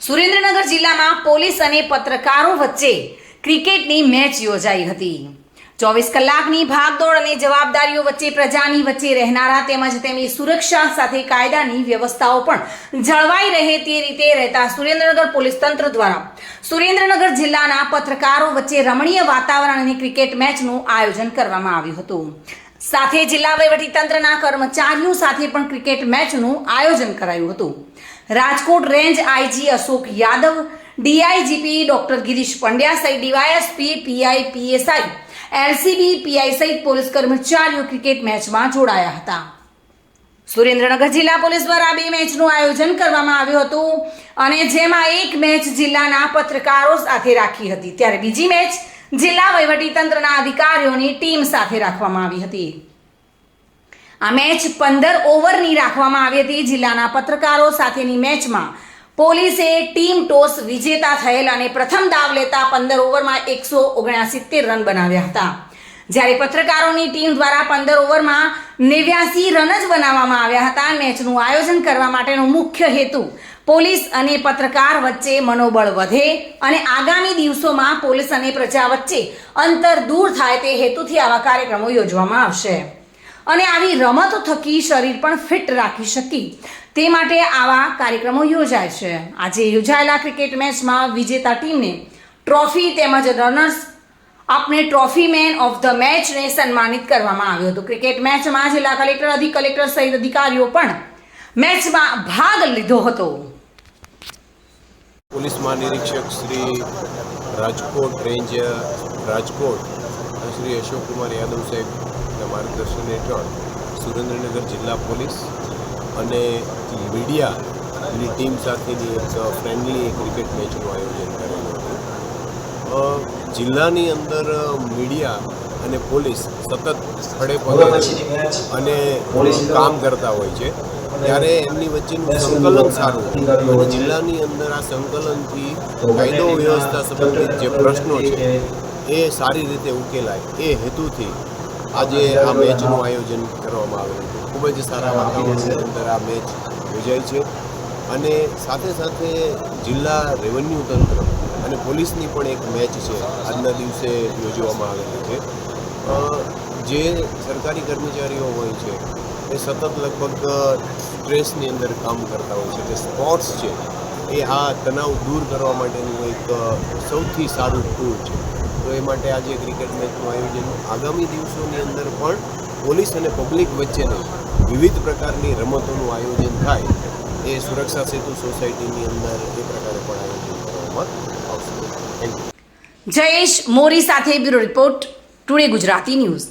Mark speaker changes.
Speaker 1: સુરેન્દ્રનગર જિલ્લામાં પોલીસ અને પત્રકારો વચ્ચે ક્રિકેટની મેચ યોજાઈ હતી. ચોવીસ કલાકની ભાગદોડ અને જવાબદારીઓ વચ્ચે પ્રજાની વચ્ચે રહેનારા તેમજ તેમની સુરક્ષા સાથે કાયદાની વ્યવસ્થાઓ પણ જળવાઈ રહે તે રીતે રહેતા સુરેન્દ્રનગર પોલીસ તંત્ર દ્વારા સુરેન્દ્રનગર જિલ્લાના પત્રકારો વચ્ચે રમણીય વાતાવરણ અને ક્રિકેટ મેચનું આયોજન કરવામાં આવ્યું હતું. સાથે જિલ્લા વહીવટીતંત્રના કર્મચારીઓ સાથે પણ ક્રિકેટ મેચનું આયોજન કરાયું હતું. Rajkot range IG Ashok Yadav, DIGP doctor Girish Pandya સહિત DYSP, PI, PSI, LCB, PI સહિત પોલીસ કર્મચારીઓ ક્રિકેટ મેચમાં જોડાયા હતા. સુરેન્દ્રનગર જિલ્લા પોલીસ દ્વારા બે મેચનું આયોજન કરવામાં આવ્યું હતું અને જેમાં એક મેચ જિલ્લાના પત્રકારો સાથે રાખી હતી. ત્યારે બીજી મેચ જિલ્લા વહીવટીતંત્રના અધિકારીઓની ટીમ સાથે રાખવામાં આવી હતી. આ મેચ પંદર ઓવરની રાખવામાં આવી હતી. જિલ્લાના પત્રકારો સાથેની મેચમાં પોલીસે ટીમ ટોસ વિજેતા થયેલ અને પ્રથમ દાવ લેતા પંદર ઓવરમાં એકસો ઓગણસિત્તેર રન બનાવ્યા હતા. જ્યારે પત્રકારોની ટીમ દ્વારા પંદર ઓવરમાં નેવ્યાસી રન જ બનાવવામાં આવ્યા હતા. મેચનું આયોજન કરવા માટેનો મુખ્ય હેતુ પોલીસ અને પત્રકાર વચ્ચે મનોબળ વધે અને આગામી દિવસોમાં પોલીસ અને પ્રજા વચ્ચે અંતર દૂર થાય તે હેતુથી આવા કાર્યક્રમો યોજવામાં આવશે. અને આવી રમતો થકી શરીર પણ ફિટ રાખી શકી. તે માટે આવા કાર્યક્રમો યોજાય છે. આજે યોજાયેલા ક્રિકેટ મેચમાં વિજેતા ટીમને ટ્રોફી તેમજ રનર્સ આપને ટ્રોફી મેન ઓફ ધ મેચને સન્માનિત કરવામાં આવ્યો હતો. ક્રિકેટ મેચમાં જિલ્લા કલેક્ટર અધિક કલેક્ટર સહિત અધિકારીઓ પણ મેચમાં ભાગ લીધો હતો.
Speaker 2: પોલીસ મહાનિરીક્ષક શ્રી રાજકોટ રેન્જ રાજકોટ શ્રી અશોકકુમાર યાદવ સાહેબના માર્ગદર્શન હેઠળ સુરેન્દ્રનગર જિલ્લા પોલીસ અને મીડિયાની ટીમ સાથેની એક ફ્રેન્ડલી ક્રિકેટ મેચનું આયોજન કરેલું હતું. જિલ્લાની અંદર મીડિયા અને પોલીસ સતત સ્થળે પગે અને કામ કરતા હોય છે. ત્યારે એમની વચ્ચેનું સંકલન સારું. અને જિલ્લાની અંદર આ સંકલનથી કાયદો વ્યવસ્થા સંબંધિત જે પ્રશ્નો છે એ સારી રીતે ઉકેલાય. એ હેતુથી આજે આ મેચનું આયોજન કરવામાં આવેલું છે ખૂબ જ સારા વાતાવરણની અંદર આ મેચ યોજાઈ છે. અને સાથે સાથે જિલ્લા રેવન્યુ તંત્ર અને પોલીસની પણ એક મેચ છે આજના દિવસે યોજવામાં આવેલી છે. જે સરકારી કર્મચારીઓ હોય છે એ સતત લગભગ સ્ટ્રેસની અંદર કામ કરતા હોય છે. કે સ્પોર્ટ્સ છે, એ આ તણાવ દૂર કરવા માટેનું એક સૌથી સારું ટૂલ છે. તો એ માટે આજે ક્રિકેટ મેચનું આયોજન આગામી દિવસોની અંદર પણ પોલીસ અને પબ્લિક વચ્ચેની વિવિધ પ્રકારની રમતોનું આયોજન થાય, એ સુરક્ષા સેતુ સોસાયટીની અંદર એ પ્રકારે પણ આયોજન કરવામાં આવશે. થેન્ક યુ
Speaker 1: જયેશ મોરી સાથે bureau report, today Gujarati news.